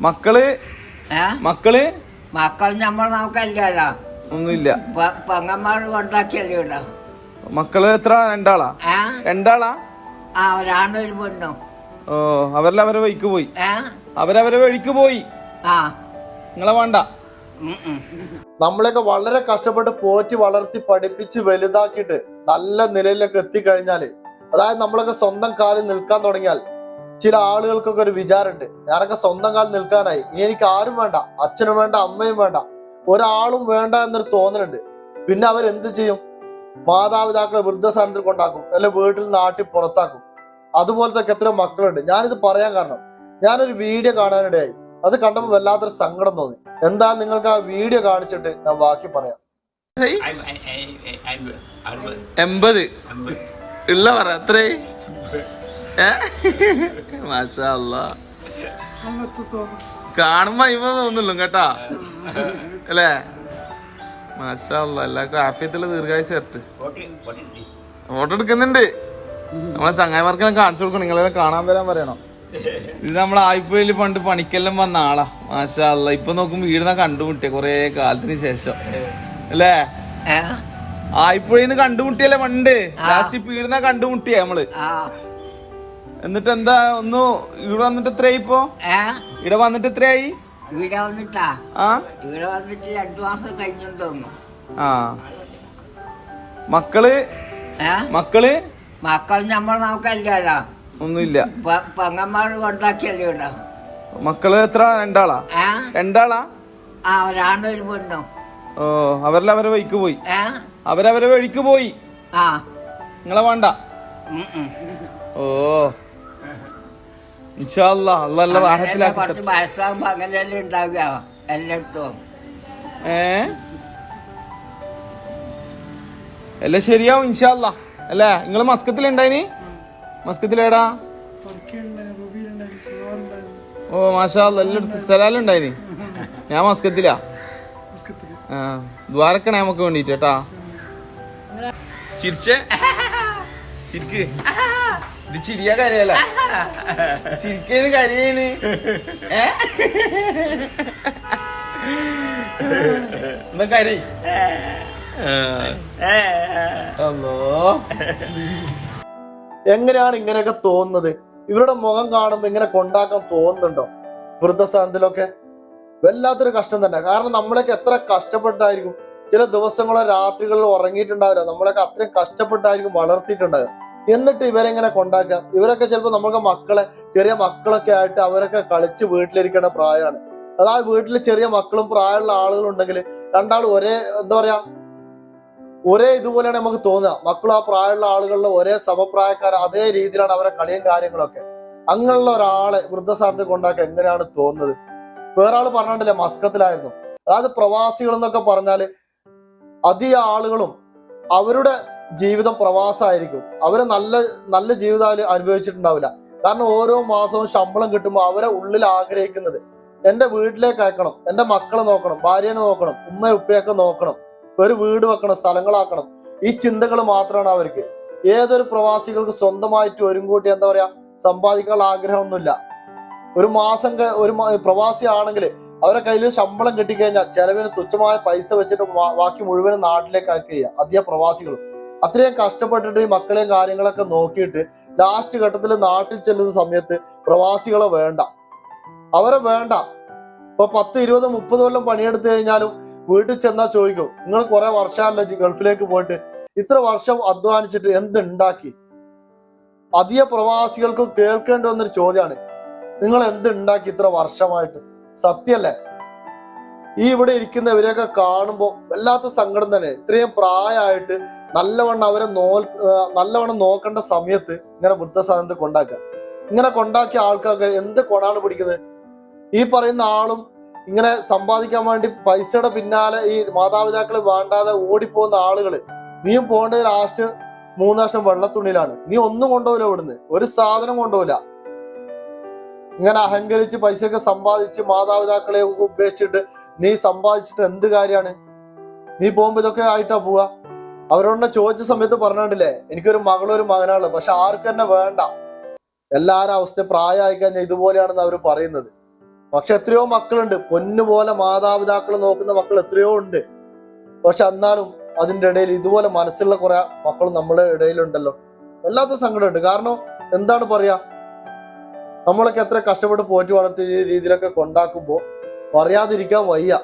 മക്കൾ? മക്കൾ? മക്കൾ നമ്മൾ നോക്കല്ലോ ഒന്നുമില്ല. പെങ്ങന്മാർ കൊണ്ടാക്കിയല്ലോ മക്കൾ എത്ര? രണ്ടാളാ? രണ്ടാളാ? ആ ഒരാണൊരു പെണ്ണോ. ഓ അവരെല്ലാം അവരെ വഴിക്ക് പോയി. അവരവരെ വഴിക്ക് പോയി. ആ. നിങ്ങളെ വേണ്ട. നമ്മളെയൊക്കെ വളരെ കഷ്ടപ്പെട്ട് പോറ്റി വളർത്തി പഠിപ്പിച്ച് വലുതാക്കിയിട്ട് നല്ല നിലയിലൊക്കെ എത്തിക്കഴിഞ്ഞാൽ അതായത് നമ്മളൊക്കെ സ്വന്തം കാലിൽ നിൽക്കാൻ തുടങ്ങിയാൽ ചില ആളുകൾക്കൊക്കെ ഒരു വിചാരമുണ്ട്. ഞാനൊക്കെ സ്വന്തം കാലിൽ നിൽക്കാനായി. ഇനി എനിക്ക് ആരും വേണ്ട. അച്ഛനും വേണ്ട അമ്മയും വേണ്ട. ഒരാളും വേണ്ട എന്നൊരു തോന്നലുണ്ട്. പിന്നെ അവർ അവരെന്ത് ചെയ്യും? മാതാപിതാക്കളെ വൃദ്ധസ്ഥാനത്തിൽ കൊണ്ടാക്കും. അല്ലെ വീട്ടിൽ നാട്ടിൽ പുറത്താക്കും. അതുപോലത്തെ ഒക്കെ എത്രയോ മക്കളുണ്ട്. ഞാനിത് പറയാൻ കാരണം ഞാനൊരു വീഡിയോ കാണാനിടയായി. അത് കണ്ടപ്പോൾ വല്ലാത്തൊരു സങ്കടം തോന്നി. എന്താ നിങ്ങൾക്ക് ആ വീഡിയോ കാണിച്ചിട്ട് ഞാൻ ബാക്കി പറയാം. എൺപത്. ഇല്ല പറ അല്ലാ. കാണുമ്പോ അയ്മ തോന്നുള്ളൂ കേട്ടാ. അല്ലേ? മാഷാല്ല. എല്ലാവർക്കും ആഫിയത്തുള്ള ദീർഘായുസ് തരട്ടെ. ഫോട്ടോ എടുക്കുന്നുണ്ട്. നമ്മളെ ചങ്ങായിമാർക്കെല്ലാം കാണിച്ചു കൊടുക്കണം. നിങ്ങളെല്ലാം കാണാൻ വരാൻ പറയണോ. ഇത് നമ്മളെ ആയിപ്പുഴയിൽ പണ്ട് പണിക്കെല്ലാം വന്ന ആളാ മാഷാല്ല. ഇപ്പൊ നോക്കുമ്പോ വീടിനാ കണ്ടുമുട്ടിയ കൊറേ കാലത്തിന് ശേഷം. അല്ലേ? ഏ ആയിപ്പുഴയിന്ന് കണ്ടുമുട്ടിയല്ലേ പണ്ട്? ലാസ്റ്റ് പീടുന്ന കണ്ടുമുട്ടിയ നമ്മൾ. എന്നിട്ട് എന്താ ഒന്ന് ഇവിടെ വന്നിട്ട് എത്രയായി ഇപ്പോ? ഇവിടെ വന്നിട്ട് എത്രയായി ഇവിടെ വന്നിട്ടാ? ആ? ഇവിടെ വന്നിട്ട് രണ്ടു മാസം കഴിഞ്ഞു തോന്നുന്നു. ആ. മക്കൾ? മക്കൾ? മക്കൾ നമ്മൾ നോക്കല്ലോ ഒന്നുമില്ല. പങ്ങന്മാർ കൊണ്ടാക്കിയല്ലേ ഉണ്ടോ മക്കൾ എത്ര രണ്ടാളാ? രണ്ടാളാ? ആ ഒരാണൊരു പെണ്ണോ. ഓ അവരെല്ലാം അവരെ വഴിക്ക് പോയി. അവരവരെ വഴിക്ക് പോയി. ആ. നിങ്ങളെ വേണ്ട. ഓ. ഇൻഷാല്ലാ അല്ല അങ്ങനെയല്ലേ റാഹത്തിലാക്കി കുറച്ച് വയസ്സാകുമ്പോ അങ്ങനെയല്ലേ ഉണ്ടാവുക? എല്ലായിടത്തും ഏ? എല്ലാം ശരിയാവും ഇൻഷാല്ല അല്ലേ? നിങ്ങൾ നിങ്ങൾ മസ്കത്തിലുണ്ടായിനി? മസ്കത്തിലേടാ? ഓ മാഷാ എല്ലായിടത്തും സ്ഥലം ഉണ്ടായിനി ഞാൻ മസ്കത്തിലാ. ആ ദ്വാരക്കണേ നമുക്ക് വേണ്ടിട്ട് കേട്ടാ. ചിരിച്ചേ? ചിരിക്ക്. ഇത് ചിരിയാ കാര്യല്ല ചിരിക്കേന് കരയേന് ഏ? എന്നാ കരി അല്ലോ എങ്ങനെയാണ് ഇങ്ങനെയൊക്കെ തോന്നുന്നത്? ഇവരുടെ മുഖം കാണുമ്പോ ഇങ്ങനെ കൊണ്ടാക്കാൻ തോന്നുന്നുണ്ടോ? വൃദ്ധസ്ഥാനത്തിലൊക്കെ? വല്ലാത്തൊരു കഷ്ടം തന്നെ. കാരണം നമ്മളൊക്കെ എത്ര കഷ്ടപ്പെട്ടായിരിക്കും. ചില ദിവസങ്ങളോ രാത്രികളിലോ ഉറങ്ങിയിട്ടുണ്ടാവില്ല. നമ്മളൊക്കെ അത്രയും കഷ്ടപ്പെട്ടായിരിക്കും വളർത്തിയിട്ടുണ്ടാവുക. എന്നിട്ട് ഇവരെങ്ങനെ കൊണ്ടാക്കാം ഇവരൊക്കെ ചിലപ്പോൾ നമുക്ക് മക്കളെ ചെറിയ മക്കളൊക്കെ ആയിട്ട് അവരൊക്കെ കളിച്ച് വീട്ടിലിരിക്കേണ്ട പ്രായമാണ്. അത് ആ വീട്ടിൽ ചെറിയ മക്കളും പ്രായമുള്ള ആളുകളും ഉണ്ടെങ്കിൽ രണ്ടാളും ഒരേ എന്താ പറയാ ഒരേ ഇതുപോലെയാണ് നമുക്ക് തോന്നുക. മക്കളും ആ പ്രായമുള്ള ആളുകളിലെ ഒരേ സമപ്രായക്കാർ അതേ രീതിയിലാണ് അവരെ കളിയും കാര്യങ്ങളൊക്കെ. അങ്ങനെയുള്ള ഒരാളെ വൃദ്ധസ്ഥാനത്ത് കൊണ്ടാക്കുക എങ്ങനെയാണ് തോന്നുന്നത്? വേറെ ആൾ പറഞ്ഞിട്ടില്ലേ മസ്കത്തിലായിരുന്നു. അതായത് പ്രവാസികൾ എന്നൊക്കെ പറഞ്ഞാൽ അധിക ആളുകളും അവരുടെ ജീവിതം പ്രവാസമായിരിക്കും അവരെ നല്ല നല്ല ജീവിതം അനുഭവിച്ചിട്ടുണ്ടാവില്ല. കാരണം ഓരോ മാസവും ശമ്പളം കിട്ടുമ്പോൾ അവരെ ഉള്ളിൽ ആഗ്രഹിക്കുന്നത് എന്റെ വീട്ടിലേക്ക് അയക്കണം എന്റെ മക്കളെ നോക്കണം ഭാര്യനെ നോക്കണം ഉമ്മ ഉപ്പയൊക്കെ നോക്കണം ഒരു വീട് വെക്കണം സ്ഥലങ്ങളാക്കണം. ഈ ചിന്തകൾ മാത്രമാണ് അവർക്ക്. ഏതൊരു പ്രവാസികൾക്ക് സ്വന്തമായിട്ട് ഒരു കൂട്ടി എന്താ പറയാ സമ്പാദിക്കാനുള്ള ആഗ്രഹമൊന്നുമില്ല. ഒരു മാസം ഒരു പ്രവാസി ആണെങ്കിൽ അവരെ കയ്യിൽ ശമ്പളം കിട്ടിക്കഴിഞ്ഞാൽ ചെലവിന് തുച്ഛമായ പൈസ വെച്ചിട്ട് ബാക്കി മുഴുവനും നാട്ടിലേക്ക് അയക്കുക അധികം പ്രവാസികളും. അത്രയും കഷ്ടപ്പെട്ടിട്ട് ഈ മക്കളെയും കാര്യങ്ങളൊക്കെ നോക്കിയിട്ട് ലാസ്റ്റ് ഘട്ടത്തിൽ നാട്ടിൽ ചെല്ലുന്ന സമയത്ത് പ്രവാസികളെ വേണ്ട. അവരെ വേണ്ട. ഇപ്പൊ പത്ത് ഇരുപത് മുപ്പത് കൊല്ലം പണിയെടുത്തു കഴിഞ്ഞാലും വീട്ടിൽ ചെന്നാൽ ചോദിക്കും നിങ്ങൾ കുറെ വർഷമല്ല ഗൾഫിലേക്ക് പോയിട്ട് ഇത്ര വർഷം അധ്വാനിച്ചിട്ട് എന്തുണ്ടാക്കി? അധിക പ്രവാസികൾക്കും കേൾക്കേണ്ടി വന്നൊരു ചോദ്യമാണ് നിങ്ങൾ എന്തുണ്ടാക്കി ഇത്ര വർഷമായിട്ട്? സത്യല്ലേ ഈ ഇവിടെ ഇരിക്കുന്നവരെയൊക്കെ കാണുമ്പോൾ വല്ലാത്ത സങ്കടം തന്നെ. ഇത്രയും പ്രായമായിട്ട് നല്ലവണ്ണം അവരെ നോ നല്ലവണ്ണം നോക്കേണ്ട സമയത്ത് ഇങ്ങനെ വൃദ്ധസാധനത്ത് കൊണ്ടാക്കുക. ഇങ്ങനെ കൊണ്ടാക്കിയ ആൾക്കാർക്ക് എന്ത് കൊണാണ് പിടിക്കുന്നത്? ഈ പറയുന്ന ആളും ഇങ്ങനെ സമ്പാദിക്കാൻ വേണ്ടി പൈസയുടെ പിന്നാലെ ഈ മാതാപിതാക്കൾ വേണ്ടാതെ ഓടിപ്പോകുന്ന ആളുകൾ നീയും പോകേണ്ടത് ലാസ്റ്റ് മൂന്ന് വെള്ളത്തുണ്ണിലാണ് നീ ഒന്നും കൊണ്ടുപോകില്ല ഇവിടുന്ന്. ഒരു സാധനം കൊണ്ടുപോകില്ല. ഇങ്ങനെ അഹങ്കരിച്ച് പൈസയൊക്കെ സമ്പാദിച്ച് മാതാപിതാക്കളെ ഉപേക്ഷിച്ചിട്ട് നീ സമ്പാദിച്ചിട്ട് എന്ത് കാര്യമാണ്? നീ പോകുമ്പോ ഇതൊക്കെ ആയിട്ടാ പോവാ? അവരോടെ ചോദിച്ച സമയത്ത് പറഞ്ഞിട്ടില്ലേ എനിക്കൊരു മകളും ഒരു മകനാണുള്ളത് പക്ഷെ ആർക്കും തന്നെ വേണ്ട. എല്ലാരും അവസ്ഥ പ്രായമായി കഴിഞ്ഞാൽ ഇതുപോലെയാണെന്ന് അവർ പറയുന്നത്. പക്ഷെ എത്രയോ മക്കളുണ്ട് പൊന്നുപോലെ മാതാപിതാക്കൾ നോക്കുന്ന മക്കൾ എത്രയോ ഉണ്ട്. പക്ഷെ എന്നാലും അതിന്റെ ഇടയിൽ ഇതുപോലെ മനസ്സുള്ള കുറെ മക്കൾ നമ്മുടെ ഇടയിലുണ്ടല്ലോ. വല്ലാത്ത സങ്കടമുണ്ട്. കാരണം എന്താണ് പറയാ? നമ്മളൊക്കെ എത്ര കഷ്ടപ്പെട്ട് പോറ്റി വളർത്തിയ രീതിയിലൊക്കെ കൊണ്ടാക്കുമ്പോ പറയാതിരിക്കാൻ വയ്യ.